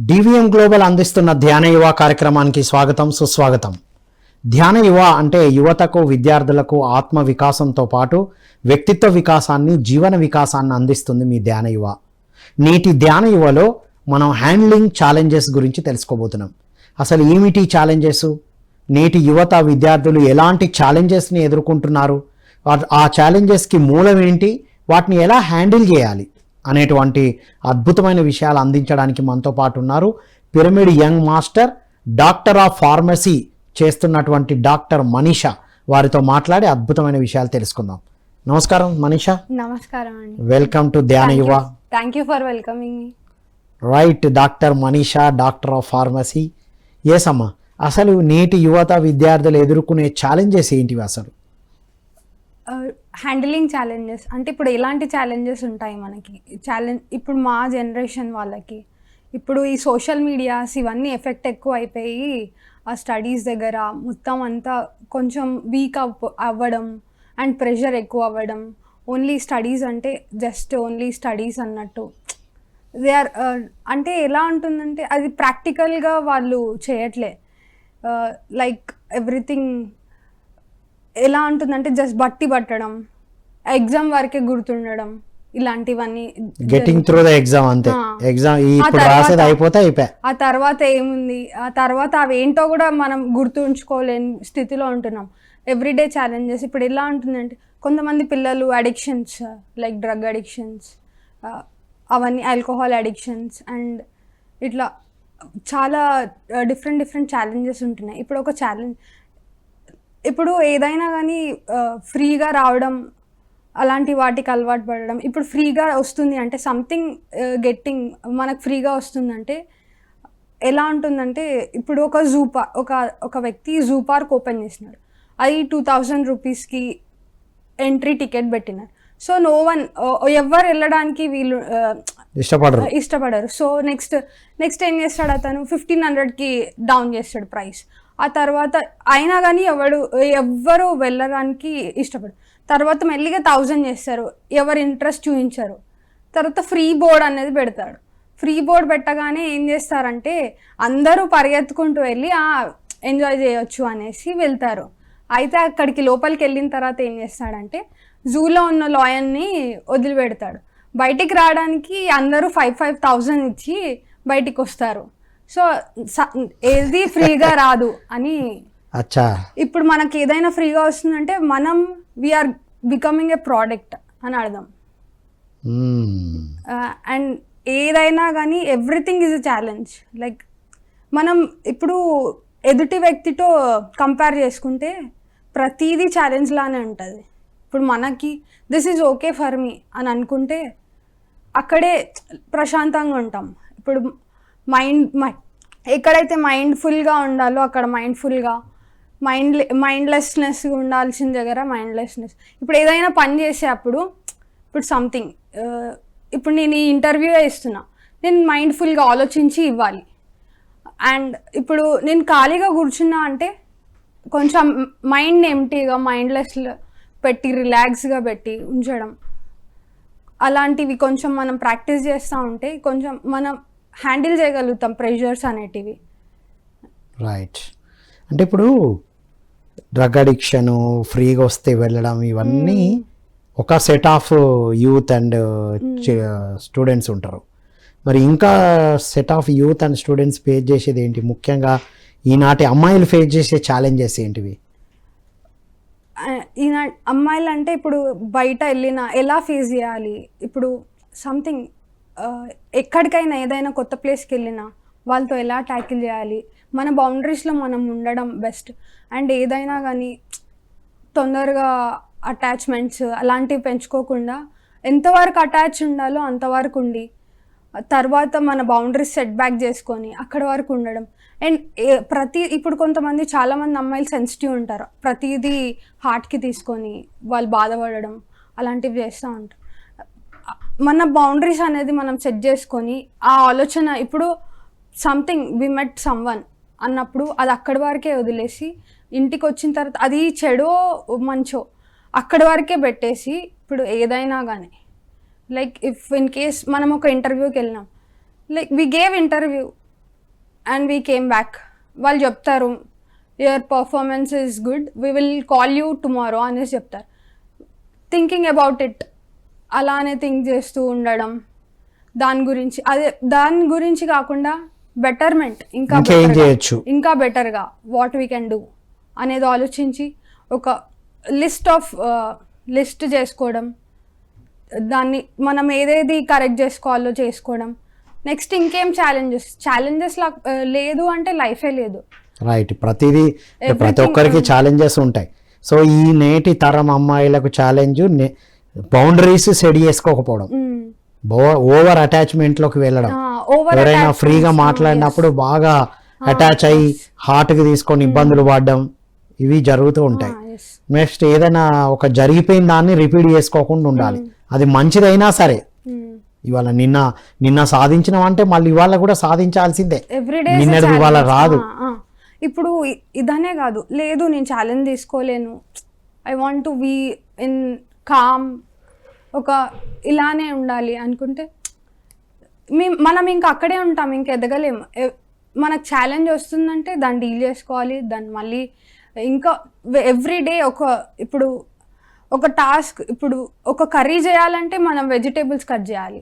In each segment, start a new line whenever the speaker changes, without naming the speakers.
DVM global అందిస్తున్న ధ్యాన యువ కార్యక్రమానికి స్వాగతం సుస్వాగతం. ధ్యాన యువ అంటే యువతకు విద్యార్థులకు ఆత్మ వికాసంతో పాటు వ్యక్తిత్వ వికాసాన్ని జీవన వికాసాన్ని అందిస్తుంది మీ ధ్యాన యువ. నేటి ధ్యాన యువలో మనం హ్యాండ్లింగ్ ఛాలెంజెస్ గురించి తెలుసుకోబోతున్నాం. అసలు ఏమిటి ఛాలెంజెస్? నేటి యువత విద్యార్థులు ఎలాంటి ఛాలెంజెస్ని ఎదుర్కొంటున్నారు? ఆ ఛాలెంజెస్కి మూలం ఏంటి? వాటిని ఎలా హ్యాండిల్ చేయాలి? అనేటువంటి అద్భుతమైన విషయాలు అందించడానికి మనతో పాటు ఉన్నారు. Pyramid young master doctor of pharmacy చేస్తున్నటువంటి డాక్టర్ మనీషా వారితో మాట్లాడి అద్భుతమైన విషయాలు తెలుసుకుందాం. నమస్కారం మనీషా.
నమస్కారం అండి.
Welcome to Dhyana Yuva
thank you for welcoming
right doctor Manisha doctor of pharmacy. Yes అమ్మా. అసలు నేటి యువత విద్యార్థులు ఎదుర్కొనే ఛాలెంజెస్ ఏంటివి అసలు?
హ్యాండిలింగ్ ఛాలెంజెస్ అంటే ఇప్పుడు ఎలాంటి ఛాలెంజెస్ ఉంటాయి మనకి? ఛాలెంజ్ ఇప్పుడు మా జనరేషన్ వాళ్ళకి. ఇప్పుడు ఈ సోషల్ మీడియాస్ ఇవన్నీ ఎఫెక్ట్ ఎక్కువ అయిపోయి ఆ స్టడీస్ దగ్గర మొత్తం అంతా కొంచెం వీక్ అవ్ అవ్వడం అండ్ ప్రెషర్ ఎక్కువ అవ్వడం. ఓన్లీ స్టడీస్ అంటే జస్ట్ ఓన్లీ స్టడీస్ అన్నట్టు. దే ఆర్ అంటే ఎలా ఉంటుందంటే అది ప్రాక్టికల్గా వాళ్ళు చేయట్లే. లైక్ ఎవ్రీథింగ్ ఎలా ఉంటుందంటే జస్ట్ బట్టి పట్టడం ఎగ్జామ్ వరకే గుర్తుండడం ఇలాంటివన్నీ
గెటింగ్ త్రూ ద ఎగ్జామ్ అంతే.
ఆ.
ఎగ్జామ్ ఇప్పుడు
తర్వాత-
రాసేది అయిపోతే అయిపోయా.
ఆ తర్వాత ఏముంది? ఆ తర్వాత అవి ఏంటో కూడా మనం గుర్తుంచుకోలేని స్థితిలో ఉంటున్నాం. ఎవ్రీడే ఛాలెంజెస్ ఇప్పుడు ఎలా ఉంటుందంటే కొంతమంది పిల్లలు అడిక్షన్స్ లైక్ డ్రగ్ అడిక్షన్స్ అవన్నీ ఆల్కహాల్ అడిక్షన్స్ అండ్ ఇట్లా చాలా డిఫరెంట్ డిఫరెంట్ ఛాలెంజెస్ ఉంటున్నాయి. ఇప్పుడు ఒక ఛాలెంజ్ ఇప్పుడు ఏదైనా కానీ ఫ్రీగా రావడం అలాంటి వాటికి అలవాటు పడడం ఇప్పుడు ఫ్రీగా వస్తుంది అంటే సంథింగ్ గెట్టింగ్ మనకు ఫ్రీగా వస్తుందంటే ఎలా ఉంటుందంటే ఇప్పుడు ఒక జూ పార్క్ ఒక ఒక వ్యక్తి జూ పార్క్ ఓపెన్ చేసినాడు. అది టూ థౌజండ్ రూపీస్కి ఎంట్రీ టికెట్ పెట్టినారు సో నో వన్ ఎవరు వెళ్ళడానికి వీళ్ళు
ఇష్టపడరు.
ఇష్టపడరు. సో నెక్స్ట్ నెక్స్ట్ ఏం చేస్తాడు అతను? ఫిఫ్టీన్ హండ్రెడ్కి డౌన్ చేస్తాడు ప్రైస్ ఆ తర్వాత అయినా కానీ ఎవడు ఎవ్వరు వెళ్ళడానికి ఇష్టపడరు తర్వాత మెల్లిగా థౌజండ్ చేస్తారు. ఎవరు ఇంట్రెస్ట్ చూపించరు తర్వాత ఫ్రీ బోర్డ్ అనేది పెడతాడు ఫ్రీ బోర్డ్ పెట్టగానే ఏం చేస్తారంటే అందరూ పరిగెత్తుకుంటూ వెళ్ళి ఎంజాయ్ చేయొచ్చు అనేసి వెళ్తారు. అయితే అక్కడికి లోపలికి వెళ్ళిన తర్వాత ఏం చేస్తాడంటే జూలో ఉన్న లాయన్ని వదిలిపెడతాడు. బయటికి రావడానికి అందరూ ఫైవ్ ఫైవ్ థౌజండ్ ఇచ్చి బయటికి వస్తారు. సో ఏది ఫ్రీగా రాదు అని.
అచ్చా.
ఇప్పుడు మనకి ఏదైనా ఫ్రీగా వస్తుందంటే మనం వీఆర్ బికమింగ్ ఏ ప్రోడక్ట్ అని అర్థం. అండ్ ఏదైనా కానీ everything is a challenge like మనం ఇప్పుడు ఎదుటి వ్యక్తితో కంపేర్ చేసుకుంటే ప్రతిదీ ఛాలెంజ్ లానే ఉంటుంది. ఇప్పుడు మనకి this is okay for me అని అనుకుంటే అక్కడే ప్రశాంతంగా ఉంటాం. ఇప్పుడు మైండ్ ఎక్కడైతే మైండ్ఫుల్గా ఉండాలో అక్కడ మైండ్ఫుల్గా మైండ్ మైండ్లెస్నెస్ ఉండాల్సిన దగ్గర మైండ్లెస్నెస్. ఇప్పుడు ఏదైనా పని చేసేటప్పుడు ఇప్పుడు సంథింగ్ ఇప్పుడు నేను ఈ ఇంటర్వ్యూ ఇస్తున్నా నేను మైండ్ఫుల్గా ఆలోచించి ఇవ్వాలి. అండ్ ఇప్పుడు నేను ఖాళీగా కూర్చున్నా అంటే కొంచెం మైండ్ ఎంటీగా మైండ్లెస్ పెట్టి రిలాక్స్గా పెట్టి ఉంచడం. అలాంటివి కొంచెం మనం ప్రాక్టీస్ చేస్తూ ఉంటే కొంచెం మనం హ్యాండిల్ చేయగలుగుతాం ప్రెషర్స్ అనేటివి.
రైట్ అంటే ఇప్పుడు డ్రగ్ అడిక్షన్ ఫ్రీగా వస్తే వెళ్ళడం ఇవన్నీ ఒక set of youth and students ఉంటారు. మరి ఇంకా set of youth and students face చేసేది ఏంటి? ముఖ్యంగా ఈనాటి అమ్మాయిలు ఫేస్ చేసే ఛాలెంజెస్ ఏంటివి?
ఆ, ఈయన అమ్మాయిలు అంటే ఇప్పుడు బయట వెళ్ళిన ఎలా ఫేస్ చేయాలి? ఇప్పుడు సంథింగ్ ఎక్కడికైనా ఏదైనా కొత్త ప్లేస్కి వెళ్ళినా వాళ్ళతో ఎలా ట్యాకిల్ చేయాలి? మన బౌండరీస్లో మనం ఉండడం బెస్ట్. అండ్ ఏదైనా కానీ తొందరగా అటాచ్మెంట్స్ అలాంటివి పెంచుకోకుండా ఎంతవరకు అటాచ్ ఉండాలో అంతవరకు ఉండి తర్వాత మన బౌండరీస్ సెట్ బ్యాక్ చేసుకొని అక్కడ వరకు ఉండడం. అండ్ ప్రతి ఇప్పుడు కొంతమంది చాలామంది అమ్మాయిలు సెన్సిటివ్ ఉంటారు. ప్రతిదీ హార్ట్కి తీసుకొని వాళ్ళు బాధపడడం అలాంటివి చేస్తూ ఉంటారు. మన బౌండరీస్ అనేది మనం సెట్ చేసుకొని ఆ ఆలోచన ఇప్పుడు సంథింగ్ వి మెట్ సమ్వన్ అన్నప్పుడు అది అక్కడి వరకే వదిలేసి ఇంటికి వచ్చిన తర్వాత అది చెడో మంచో అక్కడి వరకే పెట్టేసి ఇప్పుడు ఏదైనా కానీ లైక్ ఇఫ్ ఇన్ కేస్ మనం ఒక ఇంటర్వ్యూకి వెళ్ళినాం like we gave interview and we came back వాళ్ళు చెప్తారు your performance is good we will call you tomorrow అనేసి చెప్తారు. థింకింగ్ అబౌట్ ఇట్ అలానే థింక్ చేస్తూ ఉండడం. దాని గురించి అదే దాని గురించి కాకుండా బెటర్మెంట్ ఇంకా
చేయొచ్చు?
ఇంకా బెటర్గా వాట్ వీ కెన్ డూ అనేది ఆలోచించి ఒక లిస్ట్ ఆఫ్ లిస్ట్ చేసుకోవడం. దాన్ని మనం ఏదేది కరెక్ట్ చేసుకోవాలో చేసుకోవడం. నెక్స్ట్ ఇంకేం ఛాలెంజెస్? ఛాలెంజెస్ లేదు అంటే లైఫే లేదు.
రైట్. ప్రతిదీ ప్రతి ఒక్కరికి ఛాలెంజెస్ ఉంటాయి. సో ఈ నేటి తరం అమ్మాయిలకు ఛాలెంజ్ బౌండరీస్ సెట్ చేసుకోకపోవడం. ఓవర్ అటాచ్మెంట్లోకి వెళ్ళడం ఎవరైనా ఫ్రీగా మాట్లాడినప్పుడు బాగా అటాచ్ అయ్యి హార్ట్కి తీసుకొని ఇబ్బందులు పడడం ఇవి జరుగుతూ ఉంటాయి. నెక్స్ట్ ఏదైనా ఒక జరిగిపోయిన దాన్ని రిపీట్ చేసుకోకుండా ఉండాలి. అది మంచిదైనా సరే. ఇవాళ నిన్న నిన్న సాధించినాం అంటే మళ్ళీ ఇవాళ కూడా సాధించాల్సిందే. నిన్నటిది ఇవాళ రాదు.
ఇప్పుడు ఇదనే కాదు. లేదు నేను challenge తీసుకోలేను. I want to be in calm ఒక ఇలానే ఉండాలి అనుకుంటే మేము మనం ఇంకా అక్కడే ఉంటాం ఇంక ఎదగలేము మనకు ఛాలెంజ్ వస్తుందంటే దాన్ని డీల్ చేసుకోవాలి దాన్ని మళ్ళీ ఇంకా ఎవ్రీ డే ఒక ఇప్పుడు ఒక టాస్క్ ఇప్పుడు ఒక కర్రీ చేయాలంటే మనం వెజిటేబుల్స్ కట్ చేయాలి.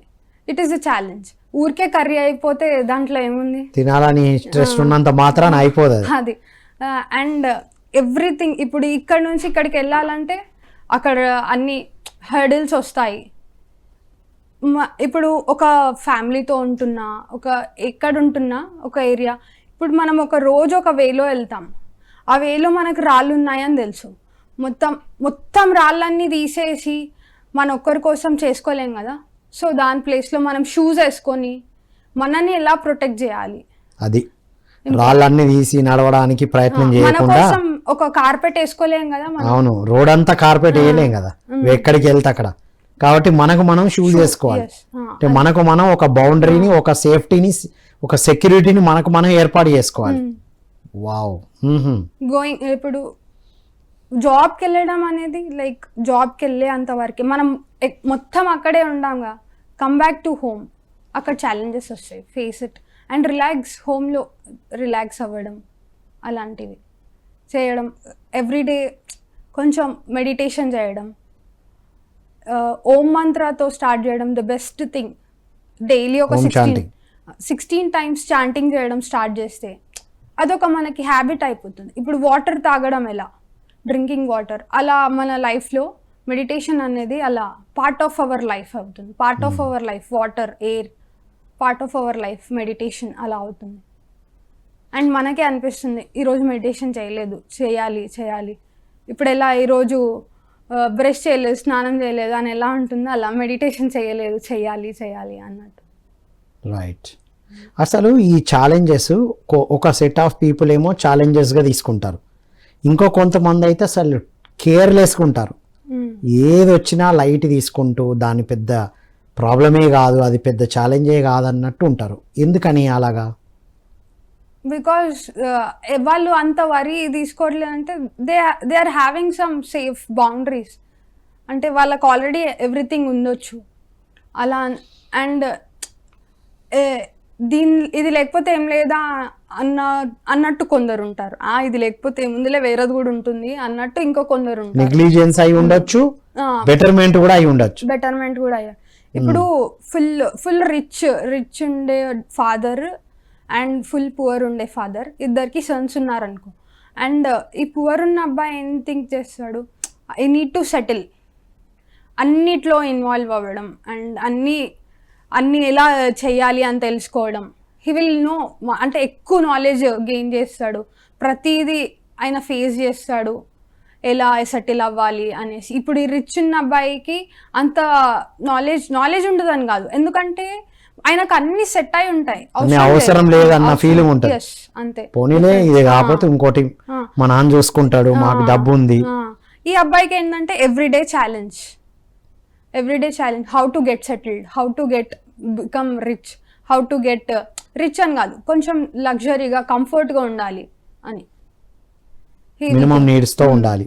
It is a challenge. ఊరికే కర్రీ అయిపోతే దాంట్లో ఏముంది?
తినాలని ఇంట్రెస్ట్ ఉన్నంత మాత్రాన అయిపోదు అది.
అండ్ ఎవ్రీథింగ్ ఇప్పుడు ఇక్కడ నుంచి ఇక్కడికి వెళ్ళాలంటే అక్కడ అన్ని హర్డిల్స్ వస్తాయి. ఇప్పుడు ఒక ఫ్యామిలీతో ఉంటున్నా ఒక ఎక్కడ ఉంటున్నా ఒక ఏరియా ఇప్పుడు మనం ఒక రోజు ఒక వేలో వెళ్తాం. ఆ వేలో మనకు రాళ్ళు ఉన్నాయని తెలుసు. మొత్తం మొత్తం రాళ్ళన్నీ తీసేసి మన ఒక్కరి కోసం చేసుకోలేం కదా. సో దాని ప్లేస్లో మనం షూస్ వేసుకొని మనని ఎలా ప్రొటెక్ట్ చేయాలి?
అది. రాళ్ళన్నీ తీసి నడవడానికి ప్రయత్నం
మన
చేయకుండా
ఒక కార్పెట్ వేసుకోలేం కదా మనం.
అవును రోడ్ అంతా కార్పెట్ వేయలేం కదా. ఎక్కడికి వెళ్తే అక్కడ. కాబట్టి మనకు మనం షూస్ వేసుకోవాలి. అంటే మనకు మనం ఒక బౌండరీని ఒక సేఫ్టీని ఒక సెక్యూరిటీని మనకు మనం ఏర్పాటు చేసుకోవాలి. వావ్.
గోయింగ్ ఇప్పుడు జాబ్కి వెళ్ళడం అనేది లైక్ జాబ్కి వెళ్ళే అంతవరకు మనం ఎక్- మొత్తం అక్కడే ఉండాంగా. కమ్ బ్యాక్ టు హోమ్ అక్కడ ఛాలెంజెస్ వస్తాయి. ఫేస్ ఇట్ అండ్ రిలాక్స్ హోమ్లో రిలాక్స్ అవ్వడం అలాంటివి. చేయడం ఎవ్రీడే కొంచెం మెడిటేషన్ చేయడం. ఓం మంత్రాతో స్టార్ట్ చేయడం ద బెస్ట్ థింగ్ డైలీ ఒక సిక్స్టీన్. సిక్స్టీన్ టైమ్స్ చాంటింగ్ చేయడం స్టార్ట్ చేస్తే అదొక మనకి హ్యాబిట్ అయిపోతుంది. ఇప్పుడు వాటర్ తాగడం ఎలా? డ్రింకింగ్ వాటర్ అలా మన లైఫ్లో మెడిటేషన్ అనేది అలా పార్ట్ ఆఫ్ అవర్ లైఫ్ అవుతుంది. Part of our life water air part of our life meditation అలా అవుతుంది. అండ్ మనకే అనిపిస్తుంది ఈరోజు మెడిటేషన్ చేయలేదు చేయాలి చేయాలి. ఇప్పుడు ఎలా ఈరోజు బ్రష్ చేయలేదు స్నానం చేయలేదు అని ఎలా ఉంటుందో అలా మెడిటేషన్ చేయలేదు చేయాలి చేయాలి అన్నట్టు.
రైట్ అసలు ఈ ఛాలెంజెస్ ఒక సెట్ ఆఫ్ పీపుల్ ఏమో ఛాలెంజెస్గా తీసుకుంటారు. ఇంకో కొంతమంది అయితే అసలు కేర్లెస్గా ఉంటారు.
Mm.
ఏది వచ్చినా లైట్ తీసుకుంటూ దాని పెద్ద ప్రాబ్లమే కాదు అది పెద్ద ఛాలెంజే కాదు అన్నట్టు ఉంటారు. ఎందుకని అలాగా?
బికాస్ వాళ్ళు అంత వరి తీసుకోవట్లేదు అంటే they they are having some safe boundaries. అంటే వాళ్ళకి ఆల్రెడీ ఎవ్రీథింగ్ ఉండొచ్చు. అలా అండ్ దీని ఇది లేకపోతే ఏం లేదా అన్న అన్నట్టు కొందరు ఉంటారు. ఆ ఇది లేకపోతే ఏముందిలే వేరేది కూడా ఉంటుంది అన్నట్టు ఇంకో కొందరు
నెగ్లిజెన్స్ అయి ఉండొచ్చు బెటర్మెంట్ కూడా అయి ఉండొచ్చు.
బెటర్మెంట్ కూడా అయ్యా. ఇప్పుడు ఫుల్ ఫుల్ రిచ్ రిచ్ ఉండే ఫాదర్ అండ్ ఫుల్ పువర్ ఉండే ఫాదర్. ఇద్దరికి సన్స్ ఉన్నారనుకో. అండ్ ఈ పువర్ ఉన్న అబ్బాయి ఏం థింక్ చేస్తాడు? I need to settle. అన్నిట్లో ఇన్వాల్వ్ అవ్వడం అండ్ అన్నీ అన్నీ ఎలా చేయాలి అని తెలుసుకోవడం. హీ విల్ నో అంటే ఎక్కువ నాలెడ్జ్ గెయిన్ చేస్తాడు. ప్రతిదీ ఆయన ఫేస్ చేస్తాడు. ఎలా సెటిల్ అవ్వాలి అనేసి. ఇప్పుడు ఈ రిచ్ ఉన్న అబ్బాయికి అంత నాలెడ్జ్ నాలెడ్జ్ ఉండదని కాదు. ఎందుకంటే ఆయనకు అన్ని సెట్ అయి ఉంటాయి.
అవసరం లేదు. అన్న feeling ఉంటది.
అంతే.
పోనీలే ఇది కాకపోతే ఇంకోటి. మా నాన్న చూసుకుంటాడు మాకు డబ్బు ఉంది
ఈ అబ్బాయికి ఏంటంటే everyday challenge everyday challenge how to get settled how to get become rich how to get rich అని కాదు. కొంచెం లగ్జరీగా కంఫర్ట్గా ఉండాలి అని.
మినిమం నీడ్స్తో ఉండాలి.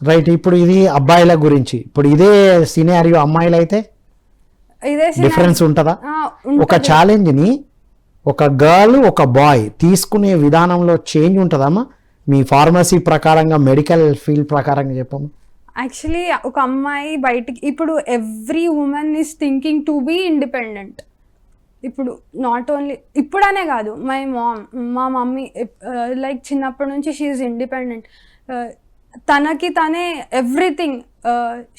రైట్ ఇప్పుడు ఇది అబ్బాయిల గురించి. ఇప్పుడు ఇదే సినారియో అమ్మాయిలు అయితే డిఫరెన్స్ ఉంటుందా. ఒక ఛాలెంజ్ని ఒక గర్ల్ ఒక బాయ్ తీసుకునే విధానంలో చేంజ్ ఉంటుందమ్మా మీ ఫార్మసీ ప్రకారంగా మెడికల్ ఫీల్డ్ ప్రకారంగా చెప్పమ్మా.
యాక్చువల్లీ ఒక అమ్మాయి బయటికి ఇప్పుడు every women is thinking to be independent ఇప్పుడు నాట్ ఓన్లీ ఇప్పుడనే కాదు మై మామ్ మా మమ్మీ లైక్ చిన్నప్పటి నుంచి షీఈ్ ఇండిపెండెంట్ తనకి తనే everything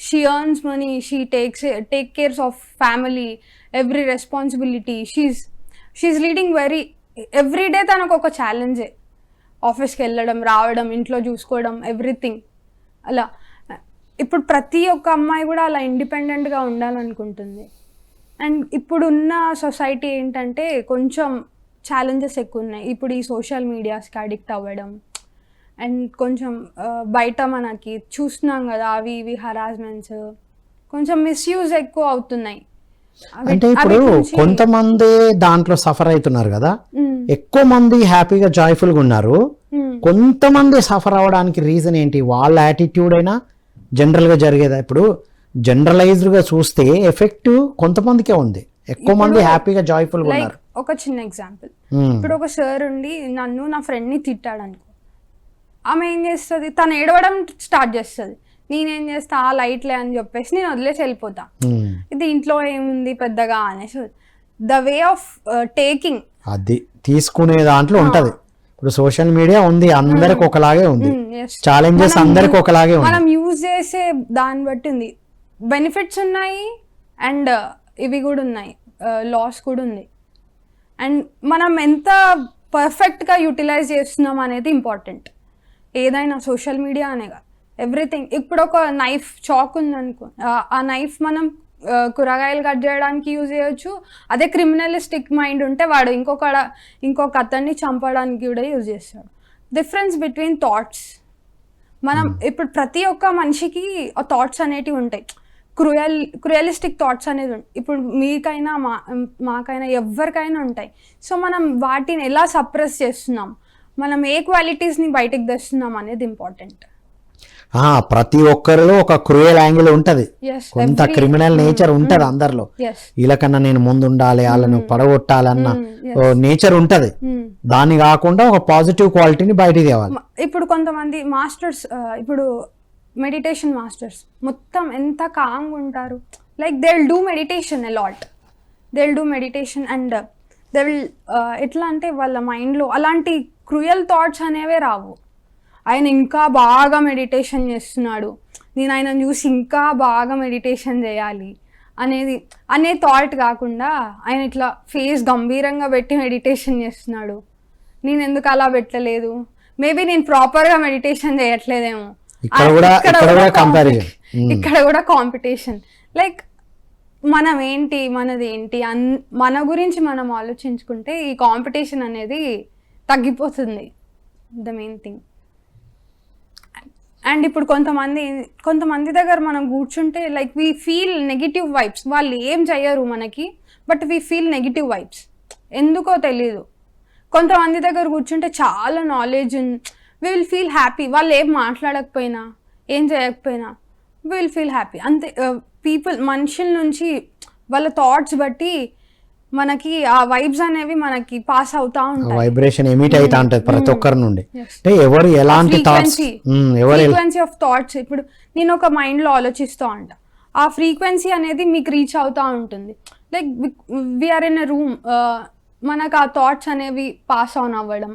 she earns money she takes take cares of family every responsibility she she leading very every day తనకు ఒక ఛాలెంజే ఆఫీస్కి వెళ్ళడం రావడం ఇంట్లో చూసుకోవడం ఎవ్రీథింగ్ అలా. ఇప్పుడు ప్రతి ఒక్క అమ్మాయి కూడా అలా ఇండిపెండెంట్గా ఉండాలనుకుంటుంది. అండ్ ఇప్పుడున్న సొసైటీ ఏంటంటే కొంచెం ఛాలెంజెస్ ఎక్కువ ఉన్నాయి ఇప్పుడు ఈ సోషల్ మీడియాస్కి అడిక్ట్ అవ్వడం. అండ్ కొంచెం బయట మనకి చూస్తున్నాం కదా అవి ఇవి హరాస్మెంట్స్ కొంచెం మిస్యూజ్ ఎక్కువ అవుతున్నాయి. అవి-
అంటే ఇప్పుడు కొంతమంది దాంట్లో సఫర్ అవుతున్నారు కదా. ఎక్కువ మంది హ్యాపీగా జాయ్ఫుల్గా ఉన్నారు. కొంతమంది సఫర్ అవ్వడానికి రీజన్ ఏంటి? వాళ్ళ యాటిట్యూడ్ అయినా జనరల్గా జరిగేదా? ఇప్పుడు జనరలైజ్డ్గా చూస్తే ఎఫెక్ట్ కొంతమందికే ఉంది. ఎక్కువ మంది హ్యాపీగా జాయ్ఫుల్గా ఉన్నారు.
ఒక చిన్న ఎగ్జాంపుల్. ఇప్పుడు ఒక సార్ ఉండి నన్ను నా ఫ్రెండ్ని తిట్టాడు అనుకో ఆమె ఏం చేస్తుంది? తను ఏడవడం స్టార్ట్ చేస్తుంది. నేనేం చేస్తా? ఆ లైట్లే అని చెప్పేసి నేను వదిలేసి వెళ్ళిపోతా. ఇది ఇంట్లో ఏముంది పెద్దగా అనేసి ద వే ఆఫ్ టేకింగ్.
అది తీసుకునే దాంట్లో ఉంటది. ఇప్పుడు సోషల్ మీడియా ఉంది అందరికి ఒకలాగే ఉంది. ఛాలెంజెస్ అందరికి ఒకలాగే ఉంది.
మనం యూజ్ చేసే దాన్ని బట్టి ఉంది. బెనిఫిట్స్ ఉన్నాయి అండ్ ఇవి కూడా ఉన్నాయి. లాస్ కూడా ఉంది. అండ్ మనం ఎంత పర్ఫెక్ట్గా యూటిలైజ్ చేస్తున్నాం అనేది ఇంపార్టెంట్ ఏదైనా సోషల్ మీడియా అనే కాదు. ఎవ్రీథింగ్ ఇప్పుడు ఒక నైఫ్ చాక్ ఉందనుకో ఆ- ఆ నైఫ్ మనం ఆ, కూరగాయలు కట్ చేయడానికి యూజ్ చేయొచ్చు. అదే క్రిమినలిస్టిక్ మైండ్ ఉంటే వాడు ఇంకొక ఇంకొక అతన్ని చంపడానికి కూడా యూజ్ చేస్తాడు. డిఫరెన్స్ బిట్వీన్ థాట్స్ మనం ఇప్పుడు ప్రతి ఒక్క మనిషికి ఆ థాట్స్ అనేటివి ఉంటాయి. క్రూయల్ క్రూయలిస్టిక్ థాట్స్ అనేది ఇప్పుడు మీకైనా మా మాకైనా ఎవరికైనా ఉంటాయి. సో మనం వాటిని ఎలా సప్రెస్ చేస్తున్నాం? మనం ఏ క్వాలిటీస్ని బయటికి తెస్తున్నాం అనేది ఇంపార్టెంట్.
ప్రతి ఒక్కరిలో ఒక క్రూయల్ యాంగిల్ ఉంటది. కొంత క్రిమినల్ నేచర్ ఉంటది అందరిలో.
ఎస్
వీళ్ళకన్నా నేను ముందు ఉండాలి వాళ్ళను పడగొట్టాలన్న
Mm,
నేచర్ ఉంటది. దాన్ని కాకుండా ఒక పాజిటివ్ క్వాలిటీని బయటికి తేవాలి.
ఇప్పుడు కొంతమంది మాస్టర్స్ ఇప్పుడు మెడిటేషన్ మాస్టర్స్ మొత్తం ఎంత కామ్గా ఉంటారు. Like they will do meditation a lot they will do meditation and they will ఎట్లా అంటే వాళ్ళ మైండ్లో అలాంటి క్రూయల్ థాట్స్ అనేవే రావు. ఆయన ఇంకా బాగా మెడిటేషన్ చేస్తున్నాడు. నేను ఆయన చూసి ఇంకా బాగా మెడిటేషన్ చేయాలి అనేది అనే థాట్ కాకుండా ఆయన ఇట్లా ఫేస్ గంభీరంగా పెట్టి మెడిటేషన్ చేస్తున్నాడు. నేను ఎందుకు అలా పెట్టలేదు? మేబీ నేను ప్రాపర్గా మెడిటేషన్ చేయట్లేదేమో.
ఇక్కడ కూడా- ఇక్కడ కూడా
కాంపిటీషన్ లైక్ మనం ఏంటి మనది ఏంటి అన్ మన గురించి మనం ఆలోచించుకుంటే ఈ కాంపిటీషన్ అనేది తగ్గిపోతుంది. ద మెయిన్ థింగ్ అండ్ ఇప్పుడు కొంతమంది కొంతమంది దగ్గర మనం కూర్చుంటే like we feel negative vibes వాళ్ళు ఏం చెయ్యరు మనకి but we feel negative vibes ఎందుకో తెలీదు. కొంతమంది దగ్గర కూర్చుంటే చాలా knowledge we will feel happy వాళ్ళు ఏం మాట్లాడకపోయినా ఏం చేయకపోయినా వీ విల్ ఫీల్ హ్యాపీ అంతే పీపుల్ మనుషుల నుంచి వాళ్ళ థాట్స్ బట్టి మనకి ఆ వైబ్స్ అనేవి మనకి పాస్ అవుతా ఉంటాయి.
వైబ్రేషన్ ఎమిట్ అవుతా ఉంటది ప్రతి ఒక్కరి నుండి. అంటే ఎవరు ఎలాంటి థాట్స్ ఎవరు
ఫ్రీక్వెన్సీ ఆఫ్ థాట్స్ ఇప్పుడు నేను ఒక మైండ్లో ఆలోచిస్తూ ఉంటా. ఆ ఫ్రీక్వెన్సీ అనేది మీకు రీచ్ అవుతూ ఉంటుంది. Like we are in a room మనకు ఆ థాట్స్ అనేవి పాస్ ఆన్ అవ్వడం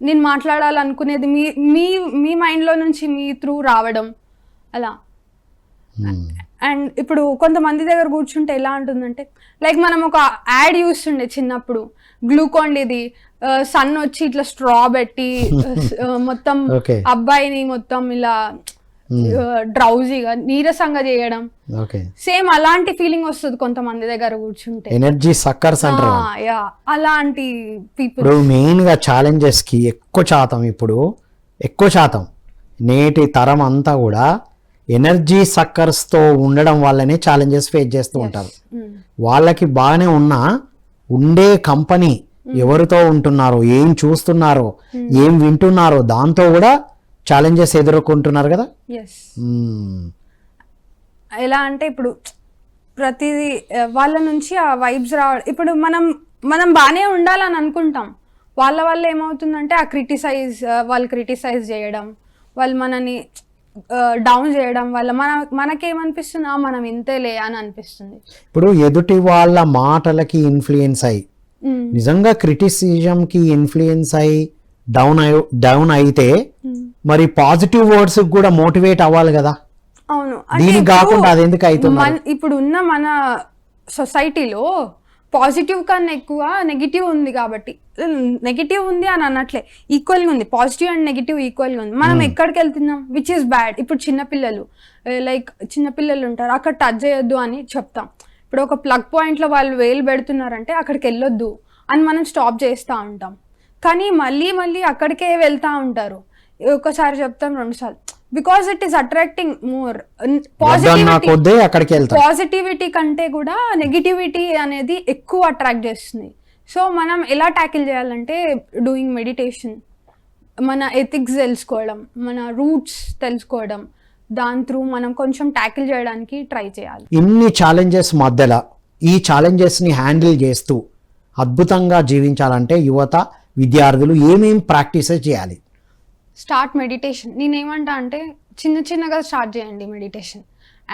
నేను మాట్లాడాలనుకునేది మీ మీ మీ మైండ్లో నుంచి మీ త్రూ రావడం అలా
మ్మ్.
అండ్ ఇప్పుడు కొంతమంది దగ్గర కూర్చుంటే ఎలా ఉంటుందంటే లైక్ మనం ఒక యాడ్ చూస్తుండే చిన్నప్పుడు గ్లూకాన్ ఇది సన్ వచ్చి ఇట్లా స్ట్రా పెట్టి మొత్తం. అబ్బాయిని మొత్తం ఇలా డ్రౌజీగా నీరసంగా చేయడం.
ఓకే
సేమ్ అలాంటి ఫీలింగ్ వస్తుంది కొంతమంది దగ్గర కూర్చుంటే.
ఎనర్జీ సక్కర్స్ అంటారు
అలాంటి పీపుల్
ఇప్పుడు మెయిన్గా ఛాలెంజెస్కి ఎక్కువ శాతం ఇప్పుడు ఎక్కువ శాతం నేటి తరం అంతా కూడా ఎనర్జీ సక్కర్స్తో ఉండడం వల్లనే ఛాలెంజెస్ ఫేస్ చేస్తూ ఉంటారు. వాళ్ళకి బాగానే ఉన్నా ఉండే కంపెనీ ఎవరితో ఉంటున్నారో ఏం చూస్తున్నారో ఏం వింటున్నారో దాంతో కూడా ఛాలెంజెస్ ఎదుర్కొంటున్నారు కదా? మ్మ్.
ఎలా అంటే ఇప్పుడు ప్రతిదీ వాళ్ళ నుంచి ఆ వైబ్స్ రావడం ఇప్పుడు మనం మనం బాగానే ఉండాలని అనుకుంటాం. వాళ్ళ వల్ల ఏమవుతుందంటే ఆ క్రిటిసైజ్ వాళ్ళు క్రిటిసైజ్ చేయడం వాళ్ళు మనని డౌన్ చేయడం వల్ల మన మనకేమనిపిస్తుంది "ఆ, మనం ఇంతేలే అని అనిపిస్తుంది.
ఇప్పుడు ఎదుటి వాళ్ళ మాటలకి ఇన్ఫ్లుయెన్స్ అయ్యి
ఉమ్,
నిజంగా క్రిటిసిజంకి ఇన్ఫ్లుయెన్స్ అయ్యి డౌన్ అయి డౌన్ అయితే
ఉమ్.
మరి పాజిటివ్ వర్డ్స్ కూడా మోటివేట్ అవ్వాలి కదా.
అవును.
దీనికి కాకుండా అది ఎందుకు అవుతుంది
ఇప్పుడు ఉన్న మన సొసైటీలో పాజిటివ్ కన్నా ఎక్కువ నెగిటివ్ ఉంది కాబట్టి నెగిటివ్ ఉంది అని అనట్లే ఈక్వల్గా ఉంది. పాజిటివ్ అండ్ నెగిటివ్ ఈక్వల్గా ఉంది. మనం ఎక్కడికి వెళ్తున్నాం? విచ్ ఇస్ బ్యాడ్ ఇప్పుడు చిన్నపిల్లలు లైక్ చిన్నపిల్లలు ఉంటారు అక్కడ టచ్ చేయొద్దు అని చెప్తాం. ఇప్పుడు ఒక ప్లగ్ పాయింట్లో వాళ్ళు వేలు పెడుతున్నారంటే అక్కడికి వెళ్ళొద్దు అని మనం స్టాప్ చేస్తూ ఉంటాం. కానీ మళ్ళీ మళ్ళీ అక్కడికే వెళ్తూ ఉంటారు. ఒకసారి చెప్తాం రెండుసార్లు. Because it is attracting more positivity
కొద్దే అక్కడికి వెళ్తాం
పాజిటివిటీ కంటే కూడా నెగిటివిటీ అనేది ఎక్కువ అట్రాక్ట్ చేస్తుంది. సో మనం ఎలా ట్యాకిల్ చేయాలంటే డూయింగ్ మెడిటేషన్ మన ఎథిక్స్ తెలుసుకోవడం మన రూట్స్ తెలుసుకోవడం దాని త్రూ మనం కొంచెం ట్యాకిల్ చేయడానికి ట్రై చేయాలి.
ఇన్ని ఛాలెంజెస్ మధ్యలో ఈ ఛాలెంజెస్ని హ్యాండిల్ చేస్తూ అద్భుతంగా జీవించాలంటే యువత విద్యార్థులు ఏమేం ప్రాక్టీసెస్ చేయాలి?
Start meditation. నేనేమంటా అంటే చిన్న చిన్నగా స్టార్ట్ చేయండి మెడిటేషన్.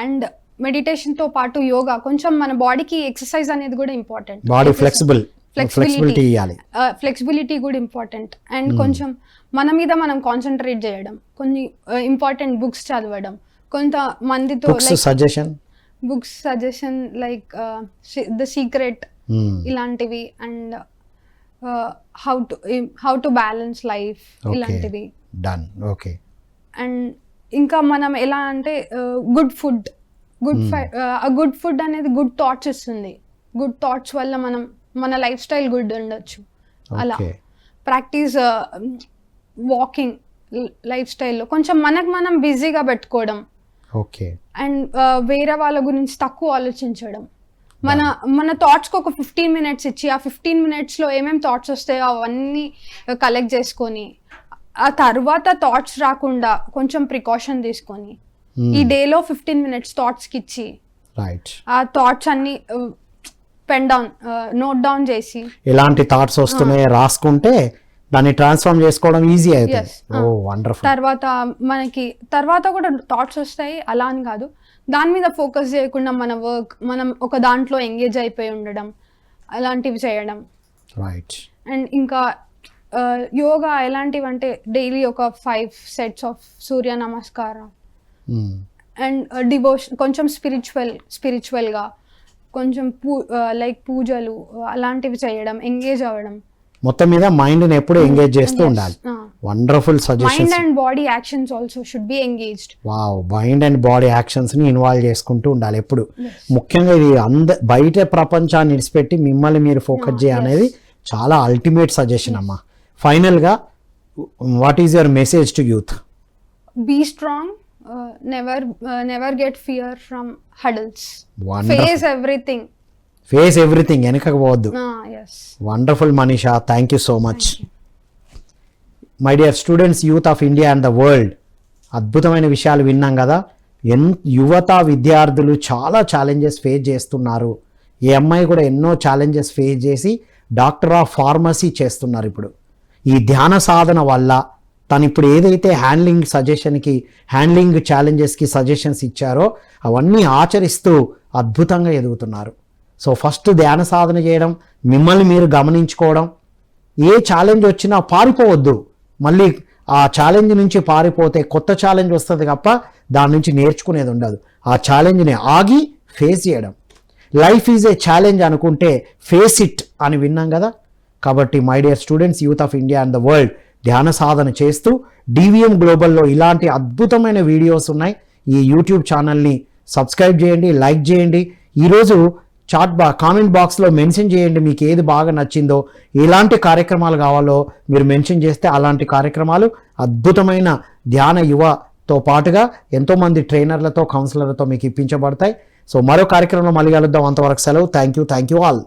అండ్ మెడిటేషన్తో పాటు యోగా. కొంచెం మన బాడీకి ఎక్సర్సైజ్ అనేది కూడా ఇంపార్టెంట్.
బాడీ ఫ్లెక్సిబుల్ ఫ్లెక్సిబిలిటీ ఇవ్వాలి
ఫ్లెక్సిబిలిటీ కూడా ఇంపార్టెంట్. అండ్ కొంచెం మన మీద మనం కాన్సన్ట్రేట్ చేయడం. కొన్ని ఇంపార్టెంట్ బుక్స్ చదవడం. కొంత మందితో
suggestion
books suggestion like the secret ఇలాంటివి. And how to how to balance life ఇలాంటివి
డన్ ఓకే
అండ్ ఇంకా మనం ఎలా అంటే good food good good food అనేది గుడ్ థాట్స్ ఇస్తుంది. గుడ్ థాట్స్ వల్ల మనం మన లైఫ్ స్టైల్ గుడ్ ఉండొచ్చు. అలా. ప్రాక్టీస్ వాకింగ్ లైఫ్ స్టైల్లో కొంచెం మనకు మనం బిజీగా పెట్టుకోవడం.
ఓకే
అండ్ వేరే వాళ్ళ గురించి తక్కువ ఆలోచించడం. మన మన థాట్స్కి ఒక ఫిఫ్టీన్ మినిట్స్ ఇచ్చి ఆ ఫిఫ్టీన్ మినిట్స్లో ఏమేమి థాట్స్ వస్తాయో అవన్నీ కలెక్ట్ చేసుకొని ఆ తర్వాత థాట్స్ రాకుండా కొంచెం ప్రికాషన్ తీసుకొని ఈ డేలో ఫిఫ్టీన్ మినిట్స్ థాట్స్కి ఇచ్చి
రైట్
ఆ థాట్స్ అన్ని పెన్ డౌన్ నోట్ డౌన్ చేసి
ఎలాంటి థాట్స్ వస్తున్నాయో రాసుకుంటే దాన్ని ట్రాన్స్ఫార్మ్ చేసుకోవడం ఈజీ అవుతుంది. ఓ వండర్ఫుల్
తర్వాత మనకి తర్వాత కూడా థాట్స్ వస్తాయి అలా అని కాదు. దాని మీద ఫోకస్ చేయకుండా మన వర్క్ మనం ఒక దాంట్లో ఎంగేజ్ అయిపోయి ఉండడం అలాంటివి చేయడం.
రైట్
అండ్ ఇంకా యోగా ఎలాంటివి అంటే డైలీ ఒక ఫైవ్ సెట్స్ ఆఫ్ సూర్య నమస్కారం. అండ్ డివోషన్ కొంచెం స్పిరిచువల్ స్పిరిచువల్గా కొంచెం పూ లైక్ పూజలు అలాంటివి చేయడం ఎంగేజ్ అవ్వడం.
మొత్తం మీద మైండ్ని ఎప్పుడు ఎంగేజ్ చేస్తూ ఉండాలి. Wonderful
mind
suggestions
and body actions also should be engaged
wow mind and body యాక్షన్స్ని involve చేసుకుంటూ ఉండాలి ఎప్పుడు. ముఖ్యంగా ఇది అంద బయట ప్రపంచాన్ని విడిచిపెట్టి మిమ్మల్ని మీరు ఫోకస్ చేయాలనేది చాలా అల్టిమేట్ సజెషన్ అమ్మా. ఫైనల్గా what is your message to youth
never get fear from hurdles
wonderful
face everything.
Face everything వెనకకు పోవద్దు.
Ah yes.
Wonderful Manisha thank you so much my dear students youth of India and the world అద్భుతమైన విషయాలు విన్నాం కదా. ఎన్ యువత విద్యార్థులు చాలా challenges face చేస్తున్నారు. ఈ అమ్మాయి కూడా ఎన్నో ఛాలెంజెస్ ఫేస్ చేసి డాక్టర్ ఆఫ్ ఫార్మసీ చేస్తున్నారు ఇప్పుడు. ఈ ధ్యాన సాధన వల్ల తను ఇప్పుడు ఏదైతే హ్యాండ్లింగ్ సజెషన్కి హ్యాండ్లింగ్ ఛాలెంజెస్కి సజెషన్స్ ఇచ్చారో అవన్నీ ఆచరిస్తూ అద్భుతంగా ఎదుగుతున్నారు. సో ఫస్ట్ ధ్యాన సాధన చేయడం మిమ్మల్ని మీరు గమనించుకోవడం ఏ ఛాలెంజ్ వచ్చినా పారిపోవద్దు. మళ్ళీ ఆ ఛాలెంజ్ నుంచి పారిపోతే కొత్త ఛాలెంజ్ వస్తుంది తప్ప దాని నుంచి నేర్చుకునేది ఉండదు. ఆ ఛాలెంజ్ని ఆగి ఫేస్ చేయడం. లైఫ్ ఈజ్ ఏ ఛాలెంజ్ అనుకుంటే ఫేస్ ఇట్ అని విన్నాం కదా? కాబట్టి my dear students youth of India and the world ధ్యాన సాధన చేస్తూ డివిఎం గ్లోబల్లో ఇలాంటి అద్భుతమైన వీడియోస్ ఉన్నాయి. ఈ యూట్యూబ్ ఛానల్ని సబ్స్క్రైబ్ చేయండి లైక్ చేయండి. ఈరోజు చాట్ బా కామెంట్ బాక్స్లో మెన్షన్ చేయండి మీకు ఏది బాగా నచ్చిందో ఎలాంటి కార్యక్రమాలు కావాలో మీరు మెన్షన్ చేస్తే అలాంటి కార్యక్రమాలు అద్భుతమైన ధ్యాన యువతో పాటుగా ఎంతోమంది ట్రైనర్లతో కౌన్సిలర్లతో మీకు ఇప్పించబడతాయి. సో మరో కార్యక్రమంలో మళ్ళీ కలుద్దాం. అంతవరకు సెలవు. Thank you thank you all